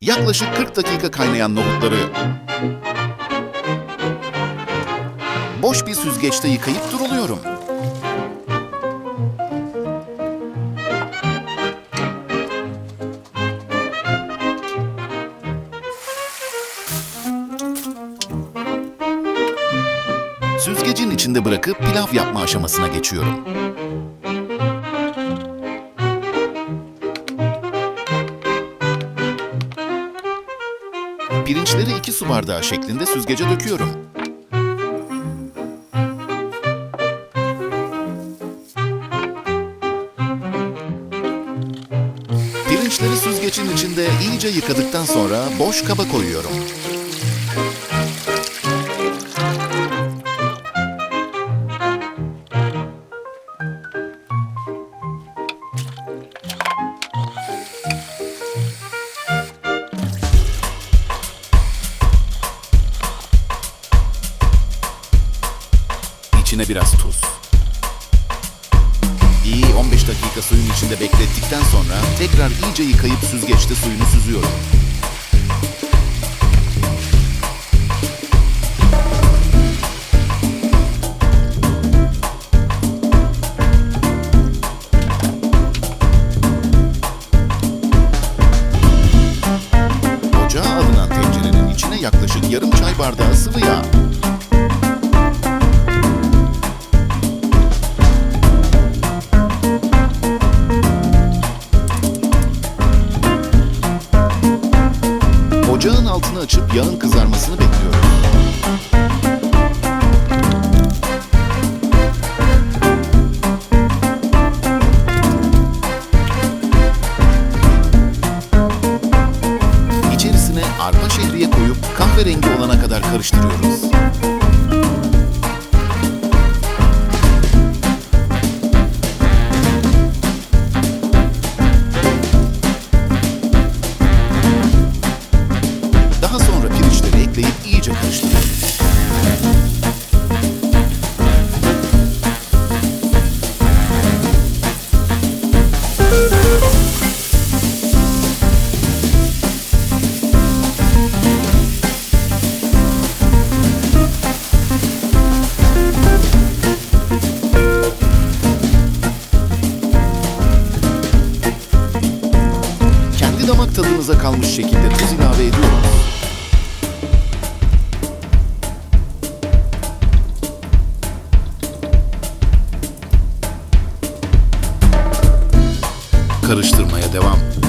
Yaklaşık 40 dakika kaynayan nohutları boş bir süzgeçte yıkayıp duruluyorum. Süzgecin içinde bırakıp pilav yapma aşamasına geçiyorum. Pirinçleri iki su bardağı şeklinde süzgece döküyorum. Pirinçleri süzgecin içinde iyice yıkadıktan sonra boş kaba koyuyorum. İçine biraz tuz. İyi 15 dakika suyun içinde beklettikten sonra tekrar iyice yıkayıp süzgeçte suyunu süzüyorum. Ocağa alınan tencerenin içine yaklaşık yarım çay bardağı sıvı yağ, yağın kızarmasını bekliyoruz. İçerisine arpa şehriye koyup kahverengi olana kadar karıştırıyoruz. Damak tadınıza kalmış şekilde tuz ilave ediyoruz. Karıştırmaya devam.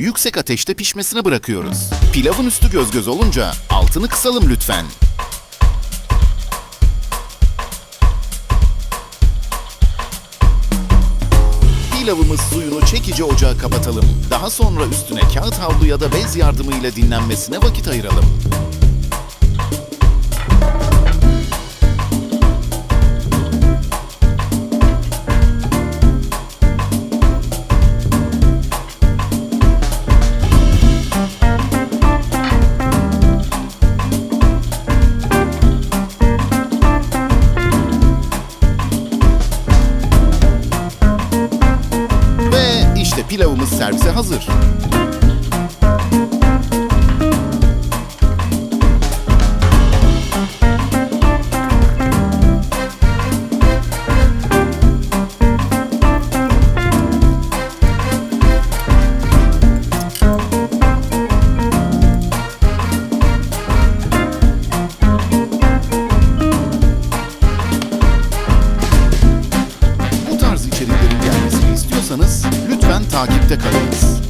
Yüksek ateşte pişmesine bırakıyoruz. Pilavın üstü göz göz olunca altını kısalım lütfen. Pilavımız suyunu çekici ocağa kapatalım. Daha sonra üstüne kağıt havlu ya da bez yardımıyla dinlenmesine vakit ayıralım. Pilavımız servise hazır. Lütfen takipte kalınız.